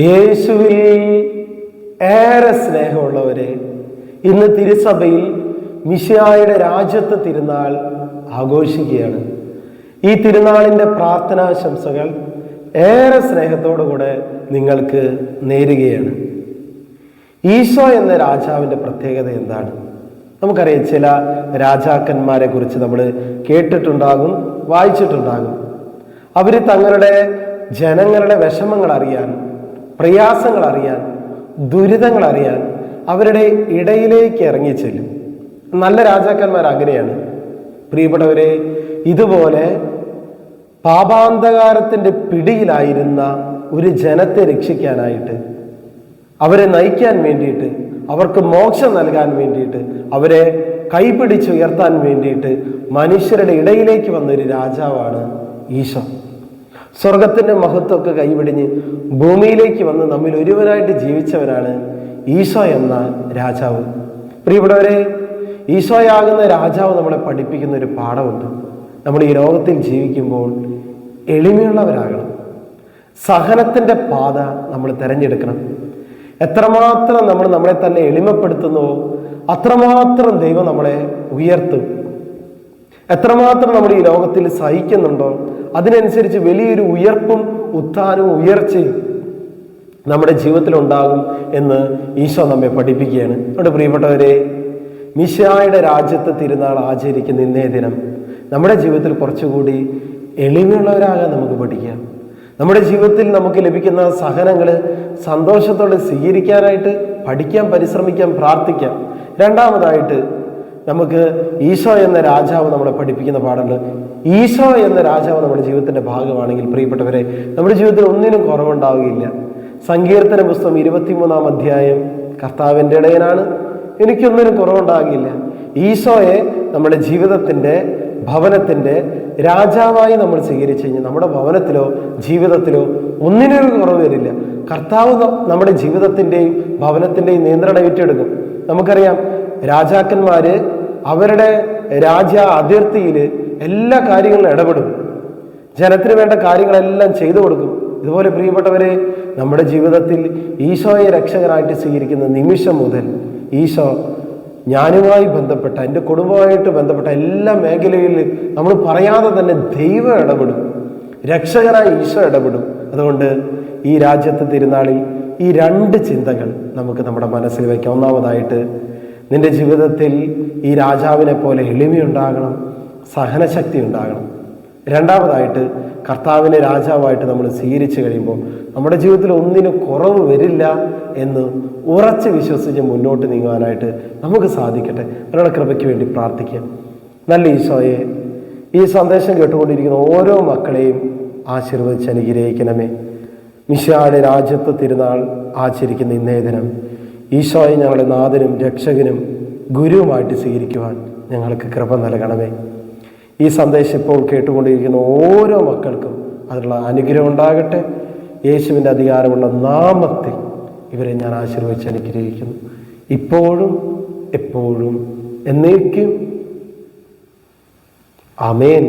യേശുവിൽ ഏറെ സ്നേഹമുള്ളവരെ ഇന്ന് തിരുസഭയിൽ മിശിയായുടെ രാജ്യത്ത് തിരുനാൾ ആഘോഷിക്കുകയാണ്. ഈ തിരുനാളിന്റെ പ്രാർത്ഥനാശംസകൾ ഏറെ സ്നേഹത്തോടുകൂടെ നിങ്ങൾക്ക് നേരുകയാണ്. ഈശോ എന്ന രാജാവിന്റെ പ്രത്യേകത എന്താണ്? നമുക്കറിയാം ചില രാജാക്കന്മാരെ കുറിച്ച് നമ്മൾ കേട്ടിട്ടുണ്ടാകും വായിച്ചിട്ടുണ്ടാകും. അവർ തങ്ങളുടെ ജനങ്ങളുടെ വിഷമങ്ങൾ അറിയാൻ പ്രയാസങ്ങൾ അറിയാൻ ദുരിതങ്ങൾ അറിയാൻ അവരുടെ ഇടയിലേക്ക് ഇറങ്ങിച്ചെല്ലും നല്ല രാജാക്കന്മാർ അങ്ങനെയാണ്. പ്രിയപ്പെട്ടവരെ ഇതുപോലെ പാപാന്ധകാരത്തിന്റെ പിടിയിലായിരുന്ന ഒരു ജനത്തെ രക്ഷിക്കാനായിട്ട് അവരെ നയിക്കാൻ വേണ്ടിയിട്ട് അവർക്ക് മോക്ഷം നൽകാൻ വേണ്ടിയിട്ട് അവരെ കൈപിടിച്ചുയർത്താൻ വേണ്ടിയിട്ട് മനുഷ്യരുടെ ഇടയിലേക്ക് വന്ന ഒരു രാജാവാണ് ഈശോ. സ്വർഗത്തിന്റെ മഹത്വമൊക്കെ കൈപിടിഞ്ഞ് ഭൂമിയിലേക്ക് വന്ന് നമ്മിൽ ഒരുവരായിട്ട് ജീവിച്ചവരാണ് ഈശോ എന്ന രാജാവ്. പ്രിയപ്പെട്ടവരെ ഈശോയാകുന്ന രാജാവ് നമ്മളെ പഠിപ്പിക്കുന്ന ഒരു പാഠമുണ്ട്. നമ്മൾ ഈ ലോകത്തിൽ ജീവിക്കുമ്പോൾ എളിമയുള്ളവരാകണം. സഹനത്തിന്റെ പാത നമ്മൾ തിരഞ്ഞെടുക്കണം. എത്രമാത്രം നമ്മൾ നമ്മളെ തന്നെ എളിമപ്പെടുത്തുന്നുവോ അത്രമാത്രം ദൈവം നമ്മളെ ഉയർത്തും. എത്രമാത്രം നമ്മൾ ഈ ലോകത്തിൽ സഹിക്കുന്നുണ്ടോ അതിനനുസരിച്ച് വലിയൊരു ഉയർപ്പും ഉത്ഥാനവും ഉയർച്ചയും നമ്മുടെ ജീവിതത്തിൽ ഉണ്ടാകും എന്ന് ഈശോ നമ്മെ പഠിപ്പിക്കുകയാണ്. നമ്മുടെ പ്രിയപ്പെട്ടവരെ മിശായുടെ രാജ്യത്തെ തിരുനാൾ ആചരിക്കുന്ന ഇന്നേ ദിനം നമ്മുടെ ജീവിതത്തിൽ കുറച്ചുകൂടി എളിമയുള്ളവരാകാൻ നമുക്ക് പഠിക്കാം. നമ്മുടെ ജീവിതത്തിൽ നമുക്ക് ലഭിക്കുന്ന സഹനങ്ങൾ സന്തോഷത്തോടെ സ്വീകരിക്കാനായിട്ട് പഠിക്കാം പരിശ്രമിക്കാം പ്രാർത്ഥിക്കാം. രണ്ടാമതായിട്ട് നമുക്ക് ഈശോ എന്ന രാജാവ് നമ്മളെ പഠിപ്പിക്കുന്ന പാടുണ്ട് ഈശോ എന്ന രാജാവ് നമ്മുടെ ജീവിതത്തിന്റെ ഭാഗമാണെങ്കിൽ പ്രിയപ്പെട്ടവരെ നമ്മുടെ ജീവിതത്തിൽ ഒന്നിനും കുറവുണ്ടാവുകയില്ല. സങ്കീർത്തന പുസ്തകം ഇരുപത്തിമൂന്നാം അധ്യായം കർത്താവിന്റെ ഇടയനാണ്. എനിക്കൊന്നിനും കുറവുണ്ടാകില്ല ഈശോയെ നമ്മുടെ ജീവിതത്തിന്റെ ഭവനത്തിന്റെ രാജാവായി നമ്മൾ സ്വീകരിച്ചു കഴിഞ്ഞാൽ നമ്മുടെ ഭവനത്തിലോ ജീവിതത്തിലോ ഒന്നിനൊരു കുറവ് വരില്ല. കർത്താവ് നമ്മുടെ ജീവിതത്തിന്റെയും ഭവനത്തിന്റെയും നിയന്ത്രണം ഏറ്റെടുക്കും. നമുക്കറിയാം രാജാക്കന്മാര് അവരുടെ രാജ്യ അതിർത്തിയിൽ എല്ലാ കാര്യങ്ങളിലും ഇടപെടും. ജനത്തിന് വേണ്ട കാര്യങ്ങളെല്ലാം ചെയ്തു കൊടുക്കും. ഇതുപോലെ പ്രിയപ്പെട്ടവരെ നമ്മുടെ ജീവിതത്തിൽ ഈശോയെ രക്ഷകനായിട്ട് സ്വീകരിക്കുന്ന നിമിഷം മുതൽ ഈശോ ഞാനുമായി ബന്ധപ്പെട്ട എന്റെ കുടുംബമായിട്ട് ബന്ധപ്പെട്ട എല്ലാ മേഖലയിലും നമ്മൾ പറയാതെ തന്നെ ദൈവം ഇടപെടും. രക്ഷകനായി ഈശോ ഇടപെടും. അതുകൊണ്ട് ഈ രാജ്യത്തെ തിരുനാളിൽ ഈ രണ്ട് ചിന്തകൾ നമുക്ക് നമ്മുടെ മനസ്സിൽ വയ്ക്കാം. ഒന്നാമതായിട്ട് നിന്റെ ജീവിതത്തിൽ ഈ രാജാവിനെ പോലെ എളിമയുണ്ടാകണം സഹനശക്തി ഉണ്ടാകണം. രണ്ടാമതായിട്ട് കർത്താവിനെ രാജാവായിട്ട് നമ്മൾ സ്വീകരിച്ചു കഴിയുമ്പോൾ നമ്മുടെ ജീവിതത്തിൽ ഒന്നിനും കുറവ് വരില്ല എന്ന് ഉറച്ച് വിശ്വസിച്ച് മുന്നോട്ട് നീങ്ങുവാനായിട്ട് നമുക്ക് സാധിക്കട്ടെ. അവരുടെ കൃപയ്ക്ക് വേണ്ടി പ്രാർത്ഥിക്കാം. നല്ല ഈശോയെ ഈ സന്ദേശം കേട്ടുകൊണ്ടിരിക്കുന്ന ഓരോ മക്കളെയും ആശീർവദിച്ച് അനുഗ്രഹിക്കണമേ. മിശാടെ രാജ്യത്ത് തിരുനാൾ ആചരിക്കുന്ന ഇന്നേ ദിനം ഈശോയെ ഞങ്ങളുടെ നാഥനും രക്ഷകനും ഗുരുവുമായിട്ട് സ്വീകരിക്കുവാൻ ഞങ്ങൾക്ക് കൃപ നൽകണമേ. ഈ സന്ദേശം ഇപ്പോൾ കേട്ടുകൊണ്ടിരിക്കുന്ന ഓരോ മക്കൾക്കും അതിനുള്ള അനുഗ്രഹം ഉണ്ടാകട്ടെ. യേശുവിന്റെ അധികാരമുള്ള നാമത്തിൽ ഇവരെ ഞാൻ ആശീർവദിച്ച് അനുഗ്രഹിക്കുന്നു. ഇപ്പോഴും എപ്പോഴും എന്നേക്കും. അമേൻ